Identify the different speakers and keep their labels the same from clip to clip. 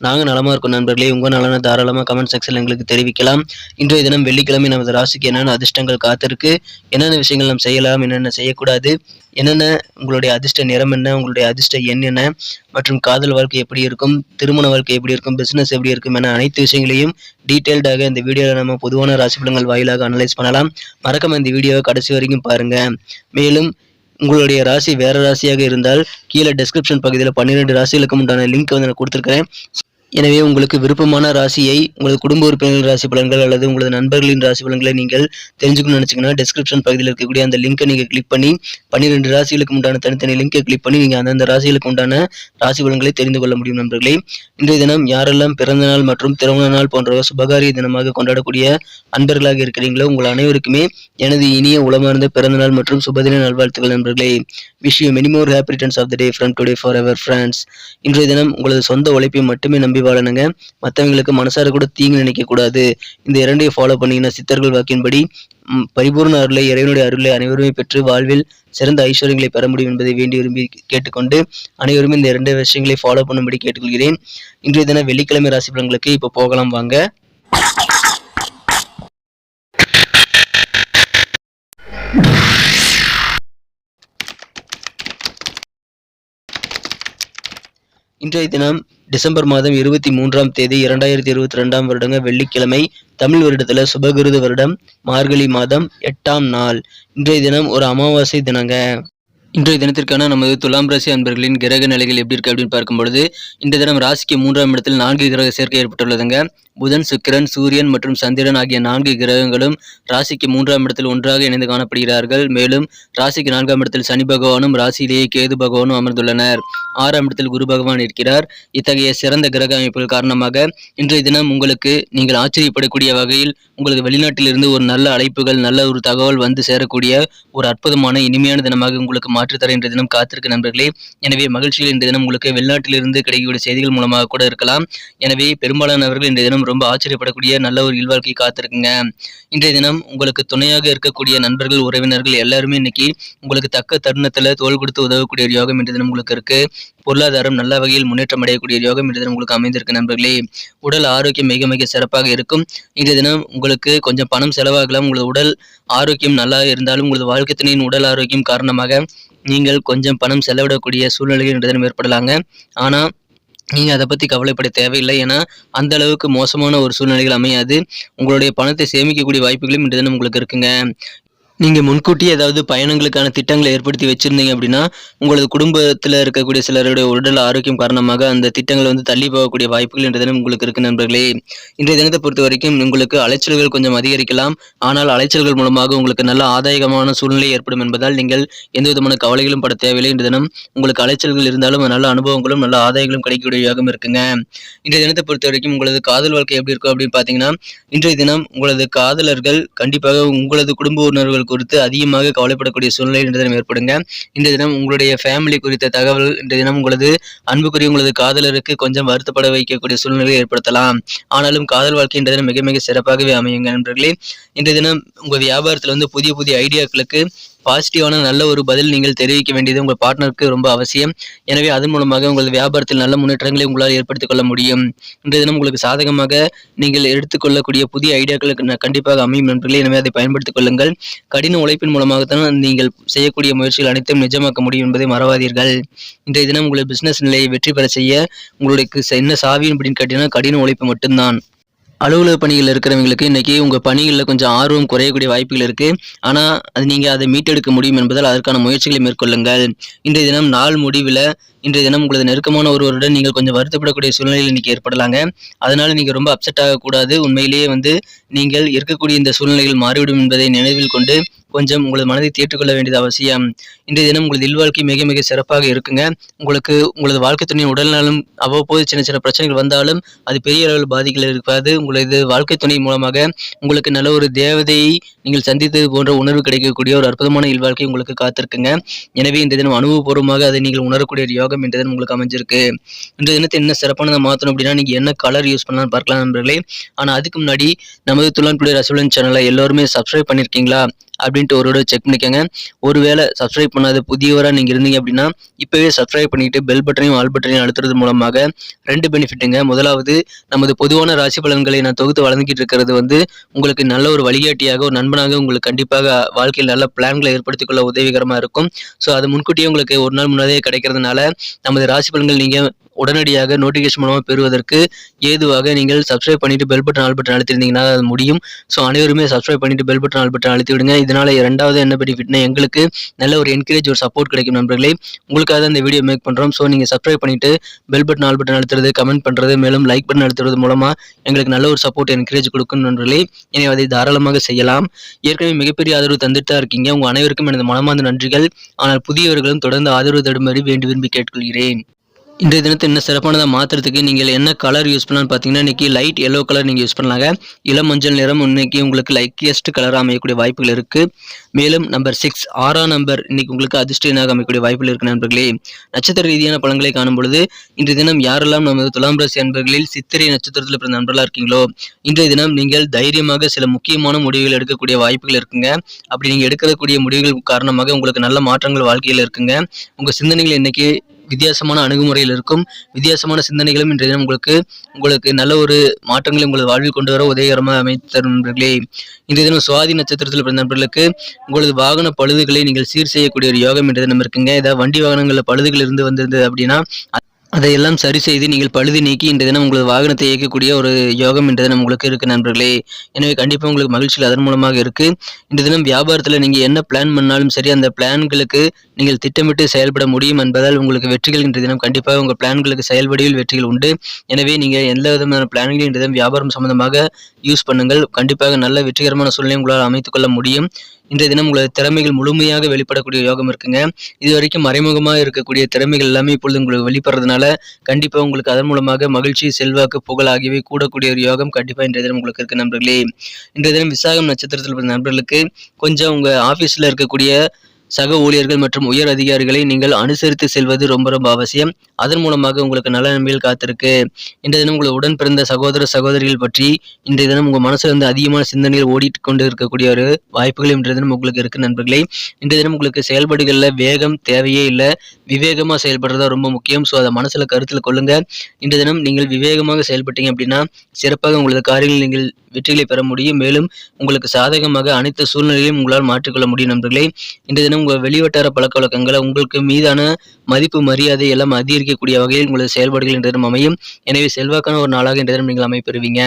Speaker 1: நாங்கள் நலமா இருக்கோம் நண்பர்களே. உங்கள் நலனை தாராளமாக கமெண்ட் செக்ஷனில் எங்களுக்கு தெரிவிக்கலாம். இன்றைய தினம் வெள்ளிக்கிழமை நமது ராசிக்கு என்னென்ன அதிர்ஷ்டங்கள் காத்திருக்கு என்னென்ன விஷயங்கள் நாம் செய்யலாம் என்னென்ன செய்யக்கூடாது என்னென்ன உங்களுடைய அதிர்ஷ்ட நிறம் என்ன உங்களுடைய அதிர்ஷ்ட எண் என்ன மற்றும் காதல் வாழ்க்கை எப்படி இருக்கும் திருமண வாழ்க்கை எப்படி இருக்கும் பிசினஸ் எப்படி இருக்கும் என அனைத்து விஷயங்களையும் டீட்டெயில்டாக இந்த வீடியோவில் நம்ம பொதுவான ராசி பலன்கள் வாயிலாக அனலைஸ் பண்ணலாம். மறக்காம இந்த வீடியோவை கடைசி வரைக்கும் பாருங்க. மேலும் உங்களுடைய ராசி வேற ராசியாக இருந்தால் கீழே டெஸ்கிரிப்ஷன் பகுதியில் பன்னிரெண்டு ராசிகளுக்கு உண்டான லிங்க் வந்து நான் கொடுத்துருக்கிறேன். எனவே உங்களுக்கு விருப்பமான ராசியை உங்களது குடும்ப உறுப்பினர்கள் ராசி பலன்கள் அல்லது உங்களது நண்பர்களின் ராசி பலன்களை நீங்கள் தெரிஞ்சுக்கணும்னு நினச்சிங்கன்னா டிஸ்கிரிப்ஷன் பகுதியில் இருக்கக்கூடிய அந்த லிங்கை நீங்கள் கிளிக் பண்ணி பன்னிரெண்டு ராசிகளுக்கு உண்டான தனித்தனி லிங்கை கிளிக் பண்ணி நீங்கள் அந்தந்த ராசிகளுக்கு உண்டான ராசி பலன்களை தெரிந்து கொள்ள முடியும் நண்பர்களே. இன்றைய தினம் யாரெல்லாம் பிறந்த நாள் மற்றும் திருமண நாள் போன்ற சுபகாரிய தினமாக கொண்டாடக்கூடிய அன்பர்களாக இருக்கிறீங்களோ உங்கள் அனைவருக்குமே எனது இனிய உளமார்ந்த பிறந்த நாள் மற்றும் சுபதின நல்வாழ்த்துக்கள் நண்பர்களே. விஷயம் you many more happy returns of the day from today forever friends இன்றைய தினம் உங்களது சொந்த உழைப்பை மட்டுமே நம்பி வாழணுங்க மற்றவங்களுக்கு மனசார கூட தீங்கு நினைக்க கூடாது. இந்த இரண்டையும் ஃபாலோ பண்ணீங்கன்னா சித்தர்கள் வாக்கின்படி பரிபூர்ண அருளை இறைவனுடைய அருளை அனைவருமே பெற்று வாழ்வில் சிறந்த ஐஸ்வர்யங்களை பெற முடியும் என்பதை வேண்டி விரும்பி கேட்டுக்கொண்டு அனைவருமே இந்த இரண்டு விஷயங்களை ஃபாலோ பண்ணும்படி கேட்டுக்கொள்கிறேன். இன்றைய தினம் வெள்ளிக்கிழமை ராசி பலன்களுக்கு இப்போ போகலாம் வாங்க. இன்றைய தினம் டிசம்பர் மாதம் இருபத்தி மூன்றாம் தேதி இரண்டாயிரத்தி இருபத்தி ரெண்டாம் வருடங்க வெள்ளிக்கிழமை தமிழ் வருடத்துல சுபகிருது வருடம் மார்கழி மாதம் எட்டாம் நாள். இன்றைய தினம் ஒரு அமாவாசை தினங்க. இன்றைய தினத்திற்கான நமது துலாம் ராசி அன்பர்களின் கிரக நிலைகள் எப்படி இருக்கு அப்படின்னு பார்க்கும் பொழுது இந்த தினம் ராசிக்கு மூன்றாம் இடத்தில் நான்கு கிரக சேர்க்கை ஏற்பட்டுள்ளதுங்க. புதன் சுக்கிரன் சூரியன் மற்றும் சந்திரன் ஆகிய நான்கு கிரகங்களும் ராசிக்கு மூன்றாம் இடத்தில் ஒன்றாக இணைந்து காணப்படுகிறார்கள். மேலும் ராசிக்கு நான்காம் இடத்தில் சனி பகவானும் ராசியிலேயே கேது பகவானும் அமர்ந்துள்ளனர். ஆறாம் இடத்தில் குரு பகவான் இருக்கிறார். இத்தகைய சிறந்த கிரக அமைப்புகள் காரணமாக இன்றைய தினம் உங்களுக்கு நீங்கள் ஆச்சரியப்படக்கூடிய வகையில் உங்களுக்கு வெளிநாட்டிலிருந்து ஒரு நல்ல அழைப்புகள் நல்ல ஒரு தகவல் வந்து சேரக்கூடிய ஒரு அற்புதமான இனிமையான தினமாக உங்களுக்கு மாற்றுத்தர இன்றைய தினம் காத்திருக்கு நண்பர்களே. எனவே மகிழ்ச்சியில் இன்றைய தினம் உங்களுக்கு வெளிநாட்டிலிருந்து கிடைக்கக்கூடிய செய்திகள் மூலமாக கூட இருக்கலாம். எனவே பெரும்பாலானவர்கள் இன்றைய தினம் ரொம்ப ஆச்சரியப்படக்கூடிய நல்ல ஒரு இல்வாழ்க்கை காத்திருக்குங்க. இன்றைய தினம் உங்களுக்கு துணையாக இருக்கக்கூடிய நண்பர்கள் உறவினர்கள் எல்லாருமே இன்னைக்கு உங்களுக்கு தக்க தருணத்துல தோள் கொடுத்து உதவக்கூடிய ஒரு யோகம் இன்றைய தினம் உங்களுக்கு இருக்கு. பொருளாதாரம் நல்ல வகையில் முன்னேற்றம் அடையக்கூடிய ஒரு யோகம் இன்றைய தினம் உங்களுக்கு அமைந்திருக்கு நண்பர்களே. உடல் ஆரோக்கியம் மிக மிக சிறப்பாக இருக்கும். இன்றைய தினம் உங்களுக்கு கொஞ்சம் பணம் செலவாகலாம். உங்களது உடல் ஆரோக்கியம் நல்லா இருந்தாலும் உங்களது வாழ்க்கை உடல் ஆரோக்கியம் காரணமாக நீங்கள் கொஞ்சம் பணம் செலவிடக்கூடிய சூழ்நிலைகள் இன்றைய ஏற்படலாங்க. ஆனால் நீங்கள் அதை பற்றி கவலைப்பட தேவையில்லை. ஏன்னா அந்த அளவுக்கு மோசமான ஒரு சூழ்நிலைகள் அமையாது. உங்களுடைய பணத்தை சேமிக்கக்கூடிய வாய்ப்புகளும் இன்று தினம் உங்களுக்கு இருக்குங்க. நீங்கள் முன்கூட்டியே ஏதாவது பயணங்களுக்கான திட்டங்களை ஏற்படுத்தி வச்சுருந்தீங்க அப்படின்னா உங்களது குடும்பத்தில் இருக்கக்கூடிய சிலருடைய உடல் ஆரோக்கியம் காரணமாக அந்த திட்டங்களை வந்து தள்ளி போகக்கூடிய வாய்ப்புகள் இன்றைய தினம் உங்களுக்கு இருக்கு நண்பர்களே. இன்றைய தினத்தை பொறுத்த வரைக்கும் உங்களுக்கு அலைச்சல்கள் கொஞ்சம் அதிகரிக்கலாம். ஆனால் அலைச்சல்கள் மூலமாக உங்களுக்கு நல்ல ஆதாயகமான சூழ்நிலை ஏற்படும் என்பதால் நீங்கள் எந்த விதமான கவலைகளும் பட தேவையில்லை இன்றைய தினம் உங்களுக்கு அலைச்சல்கள் இருந்தாலும் நல்ல அனுபவங்களும் நல்ல ஆதாயங்களும் கிடைக்கக்கூடிய இருக்குங்க. இன்றைய தினத்தை பொறுத்த வரைக்கும் உங்களது காதல் வாழ்க்கை எப்படி இருக்கும் அப்படின்னு பார்த்தீங்கன்னா இன்றைய தினம் உங்களது காதலர்கள் கண்டிப்பாக உங்களது குடும்ப உறவினர்கள் குறித்து அதிகமாக கவலைப்படக்கூடிய சூழ்நிலை இன்றைய தினம் ஏற்படுங்க. இன்றைய தினம் உங்களுடைய ஃபேமிலி குறித்த தகவல் இன்றைய தினம் உங்களது அன்புக்குரிய உங்களது காதலருக்கு கொஞ்சம் வருத்தப்பட வைக்கக்கூடிய சூழ்நிலையை ஏற்படுத்தலாம். ஆனாலும் காதல் வாழ்க்கை இன்றைய தினம் மிக மிக சிறப்பாகவே அமையுங்க நண்பர்களே. இன்றைய தினம் உங்கள் வியாபாரத்தில் வந்து புதிய புதிய ஐடியாக்களுக்கு பாசிட்டிவான நல்ல ஒரு பதில் நீங்கள் தெரிவிக்க வேண்டியது உங்கள் பார்ட்னருக்கு ரொம்ப அவசியம். எனவே அதன் மூலமாக உங்கள் வியாபாரத்தில் நல்ல முன்னேற்றங்களை உங்களால் ஏற்படுத்திக் கொள்ள முடியும். இன்றைய தினம் உங்களுக்கு சாதகமாக நீங்கள் எடுத்துக்கொள்ளக்கூடிய புதிய ஐடியாக்களுக்கு கண்டிப்பாக அமையும் நண்பர்களே. எனவே அதை பயன்படுத்திக் கொள்ளுங்கள். கடின உழைப்பின் மூலமாகத்தான் நீங்கள் செய்யக்கூடிய முயற்சிகள் அனைத்தும் நிஜமாக்க முடியும் என்பதை மறவாதீர்கள். இன்றைய தினம் உங்களுடைய பிசினஸ் நிலையை வெற்றி பெற செய்ய உங்களுக்கு என்ன சாவி அப்படின்னு கேட்டீங்கன்னா கடின உழைப்பு மட்டும்தான். அலுவலக பணிகள் இருக்கிறவங்களுக்கு இன்றைக்கி உங்கள் பணிகளில் கொஞ்சம் ஆர்வம் குறையக்கூடிய வாய்ப்புகள் இருக்குது ஆனால் அது நீங்கள் அதை மீட்டெடுக்க முடியும் என்பதால் அதற்கான முயற்சிகளை மேற்கொள்ளுங்கள். இன்றைய தினம் நாள் முடிவில் இன்றைய தினம் உங்களது நெருக்கமான ஒருவருடன் நீங்கள் கொஞ்சம் வருத்தப்படக்கூடிய சூழ்நிலையில் இன்னைக்கு ஏற்படலாங்க. அதனால நீங்கள் ரொம்ப அப்செட் ஆகக்கூடாது. உண்மையிலேயே வந்து நீங்கள் இருக்கக்கூடிய இந்த சூழ்நிலைகள் மாறிவிடும் என்பதை நினைவில் கொண்டு கொஞ்சம் உங்களது மனதை தேற்றுக்கொள்ள வேண்டியது அவசியம். இன்றைய தினம் உங்களது இல்வாழ்க்கை மிக மிக சிறப்பாக இருக்குங்க. உங்களுக்கு உங்களது வாழ்க்கை துணையின் உடல்நலம் அவ்வப்போது சின்ன சின்ன பிரச்சனைகள் வந்தாலும் அது பெரிய அளவில் பாதிக்கல இருக்காது. உங்களது வாழ்க்கை துணை மூலமாக உங்களுக்கு நல்ல ஒரு தேவதையை நீங்கள் சந்தித்தது போன்ற உணர்வு கிடைக்கக்கூடிய ஒரு அற்புதமான இல்வாழ்க்கை உங்களுக்கு காத்திருக்குங்க. எனவே இந்த தினம் அனுபவபூர்வமாக அதை நீங்கள் உணரக்கூடிய யோக யோகம் இன்றைய தினம் உங்களுக்கு அமைஞ்சிருக்கு. இன்றைய தினத்தை என்ன சிறப்பானதை மாற்றணும் அப்படின்னா நீங்கள் என்ன கலர் யூஸ் பண்ணலாம்னு பார்க்கலாம் நண்பர்களே. ஆனால் அதுக்கு முன்னாடி நமது துளான்புடி ரசகுலன் சேனலை எல்லோருமே சப்ஸ்கிரைப் பண்ணியிருக்கீங்களா அப்படின்ட்டு ஒரு தடவை செக் பண்ணிக்கோங்க. ஒருவேளை சப்ஸ்கிரைப் பண்ணாத புதியவராக நீங்கள் இருந்தீங்க அப்படின்னா இப்போவே சப்ஸ்கிரைப் பண்ணிட்டு பெல் பட்டனையும் ஆல் பட்டனையும் அழுத்துறது மூலமாக ரெண்டு பெனிஃபிட்டுங்க முதலாவது நமது பொதுவான ராசி பலன்களை நான் தொகுத்து வழங்கிட்டு இருக்கிறது வந்து உங்களுக்கு நல்ல ஒரு வழிகாட்டியாக ஒரு நண்பனாக உங்களுக்கு கண்டிப்பாக வாழ்க்கையில் நல்ல பிளான்களை ஏற்படுத்திக் கொள்ள உதவிகரமாக இருக்கும். ஸோ அது முன்கூட்டியே உங்களுக்கு ஒரு நாள் முன்னாடியே கிடைக்கிறதுனால நமது ராசி பலன்கள் நீங்கள் உடனடியாக நோட்டிஃபிகேஷன் மூலமாக பெறுவதற்கு ஏதுவாக நீங்கள் சப்ஸ்கிரைப் பண்ணிட்டு பெல் பட்டன் ஆல் பட்டன் அழுத்திருந்தீங்கன்னா அது முடியும். ஸோ அனைவருமே சப்ஸ்கிரைப் பண்ணிட்டு பெல் பட்டன் ஆல் பட்டன் அழுத்தி விடுங்க. இதனால இரண்டாவது என்ன பெனிஃபிட்னா எங்களுக்கு நல்ல ஒரு என்கரேஜ் ஒரு சப்போர்ட் கிடைக்கும் நண்பர்களே. உங்களுக்காக தான் இந்த வீடியோ மேக் பண்ணுறோம் ஸோ நீங்கள் சப்ஸ்கிரைப் பண்ணிட்டு பெல் பட்டன் ஆல் பட்டன் அழுத்துறது கமெண்ட் பண்ணுறது மேலும் லைக் பட்டன் அழுத்துறது மூலமாக எங்களுக்கு நல்ல ஒரு சப்போர்ட் என்கரேஜ் கொடுக்கும் நண்பர்களே. எனவே அதை தாராளமாக செய்யலாம். ஏற்கனவே மிகப்பெரிய ஆதரவு தந்துட்டு தான் இருக்கீங்க. உங்கள் அனைவருக்கும் எனது மனமார்ந்த நன்றிகள். ஆனால் புதியவர்களும் தொடர்ந்து ஆதரவு தடுமாறி வேண்டி விரும்பி கேட்டுக்கொள்கிறேன். இன்றைய தினத்தை இன்னும் சிறப்பானதாக மாற்றுறதுக்கு நீங்கள் என்ன கலர் யூஸ் பண்ணலாம்னு பார்த்தீங்கன்னா இன்றைக்கி லைட் எல்லோ கலர் நீங்கள் யூஸ் பண்ணலாங்க. இளம் மஞ்சள் நிறம் இன்னைக்கு உங்களுக்கு லைக்கியஸ்ட் கலராக அமையக்கூடிய வாய்ப்புகள் இருக்குது மேலும் நம்பர் சிக்ஸ் ஆறாம் நம்பர் இன்றைக்கி உங்களுக்கு அதிர்ஷ்டனாக அமையக்கூடிய வாய்ப்புகள் இருக்குது நண்பர்களே. நட்சத்திர ரீதியான பழங்களை காணும் பொழுது இன்றைய தினம் யாரெல்லாம் நமது துலாம் ராசி நண்பர்களில் சித்திரை நட்சத்திரத்தில் பிறந்த நண்பர்களாக இருக்கீங்களோ இன்றைய தினம் நீங்கள் தைரியமாக சில முக்கியமான முடிவுகள் எடுக்கக்கூடிய வாய்ப்புகள் இருக்குங்க. அப்படி நீங்கள் எடுக்கக்கூடிய முடிவுகள் காரணமாக உங்களுக்கு நல்ல மாற்றங்கள் வாழ்க்கையில் இருக்குங்க. உங்கள் சிந்தனைகள் இன்றைக்கி வித்தியாசமான அணுகுமுறையில் இருக்கும் வித்தியாசமான சிந்தனைகளும் இன்றைய தினம் உங்களுக்கு உங்களுக்கு நல்ல ஒரு மாற்றங்களை உங்களது வாழ்வில் கொண்டு வர உதவிகரமாக அமைத்தரும் நண்பர்களே. இன்றைய தினம் சுவாதி நட்சத்திரத்தில் பிறந்த நண்பர்களுக்கு உங்களது வாகன பழுதுகளை நீங்கள் சீர் செய்யக்கூடிய ஒரு யோகம் இன்றைய தினம் இருக்குங்க. ஏதாவது வண்டி வாகனங்களில் பழுதுகள் இருந்து வந்திருந்தது அப்படின்னா அதையெல்லாம் சரி செய்து நீங்கள் பழுது நீக்கி இன்றைய தினம் உங்களது வாகனத்தை இயக்கக்கூடிய ஒரு யோகம் இன்றைய தினம் உங்களுக்கு இருக்கு நண்பர்களே. எனவே கண்டிப்பாக உங்களுக்கு மகிழ்ச்சியில் அதன் மூலமாக இருக்கு. இன்றைய தினம் வியாபாரத்தில் நீங்கள் என்ன பிளான் பண்ணாலும் சரி அந்த பிளான்களுக்கு நீங்கள் திட்டமிட்டு செயல்பட முடியும் என்பதால் உங்களுக்கு வெற்றிகள் இன்றைய தினம் கண்டிப்பாக உங்கள் பிளான்களுக்கு செயல்படியில் வெற்றிகள் உண்டு. எனவே நீங்கள் எந்த விதமான பிளான்களையும் இன்றைய தினம் வியாபாரம் சம்பந்தமாக யூஸ் பண்ணுங்கள். கண்டிப்பாக நல்ல வெற்றிகரமான சூழ்நிலை உங்களால் அமைத்துக்கொள்ள முடியும். இன்றைய தினம் உங்களது திறமைகள் முழுமையாக வெளிப்படக்கூடிய யோகம் இருக்குங்க. இது வரைக்கும் மறைமுகமாக இருக்கக்கூடிய திறமைகள் எல்லாமே இப்பொழுது உங்களுக்கு வெளிப்படுறதுனால கண்டிப்பாக உங்களுக்கு அதன் மூலமாக மகிழ்ச்சி செல்வாக்கு புகழ் ஆகியவை கூடக்கூடிய ஒரு யோகம் கண்டிப்பாக இன்றைய தினம் உங்களுக்கு இருக்கு நண்பர்களே. இன்றைய தினம் விசாகம் நட்சத்திரத்தில் பிறந்த நண்பர்களுக்கு கொஞ்சம் உங்கள் ஆஃபீஸில் இருக்கக்கூடிய சக ஊழியர்கள் மற்றும் உயர் அதிகாரிகளை நீங்கள் அனுசரித்து செல்வது ரொம்ப ரொம்ப அவசியம். அதன் மூலமாக உங்களுக்கு நல்ல நன்மைகள் காத்திருக்கு. இன்றைய தினம் உங்கள் உடன் பிறந்த சகோதர சகோதரிகள் பற்றி இன்றைய தினம் உங்கள் மனசுல இருந்து அதிகமான சிந்தனைகள் ஓடிட்டு கொண்டு இருக்கக்கூடிய ஒரு வாய்ப்புகள் இன்றைய தினம் உங்களுக்கு இருக்கு நண்பர்களே. இன்றைய தினம் உங்களுக்கு செயல்பாடுகளில் வேகம் தேவையே இல்லை. விவேகமாக செயல்படுறதா ரொம்ப முக்கியம். ஸோ அதை மனசில் கருத்தில் கொள்ளுங்க. இன்றைய தினம் நீங்கள் விவேகமாக செயல்பட்டீங்க அப்படின்னா சிறப்பாக உங்களது காரியங்கள் நீங்கள் வெற்றிகளை பெற முடியும். மேலும் உங்களுக்கு சாதகமாக அனைத்து சூழ்நிலையும் உங்களால் மாற்றிக்கொள்ள முடியும் நண்பர்களே. இன்றைய தினம் உங்கள் வெளிவட்டார பழக்க வழக்கங்களை உங்களுக்கு மீதான மதிப்பு மரியாதை எல்லாம் அதிகரிக்கக்கூடிய வகையில் உங்களது செயல்பாடுகள் இன்றைய தினம் அமையும். எனவே செல்வாக்கான ஒரு நாளாக இன்றைய தினம் நீங்கள் அமைப்பெறுவீங்க.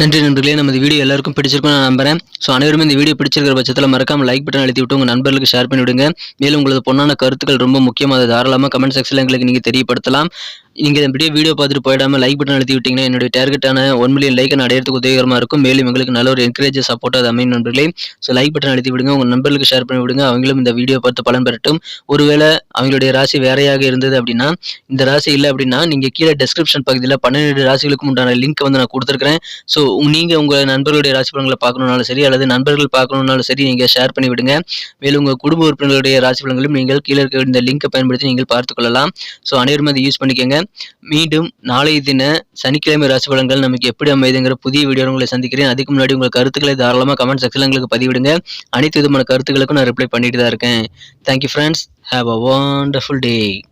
Speaker 1: நன்றி நண்பர்களே. நமது வீடியோ எல்லாருக்கும் பிடிச்சிருக்கும் நான் நம்புறேன். ஸோ அனைவருமே இந்த வீடியோ பிடிச்சிருக்கிற பட்சத்தில் மறக்காம லைக் பட்டன் அழுத்தி விட்டு உங்கள் நண்பர்களுக்கு ஷேர் பண்ணிவிடுங்க. மேலும் உங்களது பொண்ணான கருத்துக்கள் ரொம்ப முக்கியம் அதை தாராளமாக கமெண்ட் செக்ஷனில் எங்களுக்கு நீங்கள் தெரியப்படுத்தலாம். நீங்கள் இந்த வீடியோ பார்த்துட்டு போயிடாம லைக் பட்டன் அழுத்தி விட்டீங்கன்னா என்னுடைய டார்கெட்டான ஒன் மில்லியன் லைக் நான் அடையிறதுக்கு உதவிகரமாக இருக்கும். மேலும் எங்களுக்கு நல்ல ஒரு என்கரேஜ் சப்போர்ட்டாக அது அமையும் நண்பர்களே. ஸோ லைக் பட்டன் அழுத்தி விடுங்க. உங்கள் நண்பர்களுக்கு ஷேர் பண்ணி விடுங்க. அவங்களும் இந்த வீடியோ பார்த்து பலன் பெறட்டும். ஒருவேளை அவங்களுடைய ராசி வேறையாக இருந்தது அப்படின்னா இந்த ராசி இல்லை அப்படின்னா நீங்கள் கீழே டெஸ்கிரிப்ஷன் பகுதியில் பன்னெண்டு ராசிகளுக்கும் உண்டான லிங்க் வந்து நான் கொடுத்துருக்கிறேன். ஸோ நீங்கள் உங்கள் நண்பர்களுடைய ராசி பலன்களை பார்க்கணுன்னாலும் சரி அல்லது நண்பர்கள் பார்க்கணுன்னாலும் சரி நீங்கள் ஷேர் பண்ணி விடுங்க. மேலும் உங்கள் குடும்ப உறுப்பினர்களுடைய ராசி பலன்களும் நீங்கள் கீழே இருக்க இந்த லிங்கை பயன்படுத்தி நீங்கள் பார்த்துக்கொள்ளலாம் ஸோ அனைவரும் அதை யூஸ் பண்ணிக்கோங்க. மீண்டும் நாளைய தின சனிக்கிழமை ராசி பலன்கள் நமக்கு எப்படி அமைதுங்கிற புதிய வீடியோ உங்களை சந்திக்கிறேன். அதுக்கு முன்னாடி உங்கள் கருத்துக்களை தாராளமாக கமெண்ட் செக்ஷனில் எங்களுக்கு பதிவிடுங்க. அனைத்து விதமான கருத்துக்களுக்கும் நான் ரிப்ளை பண்ணிட்டு தான் இருக்கேன் thank you friends have a wonderful day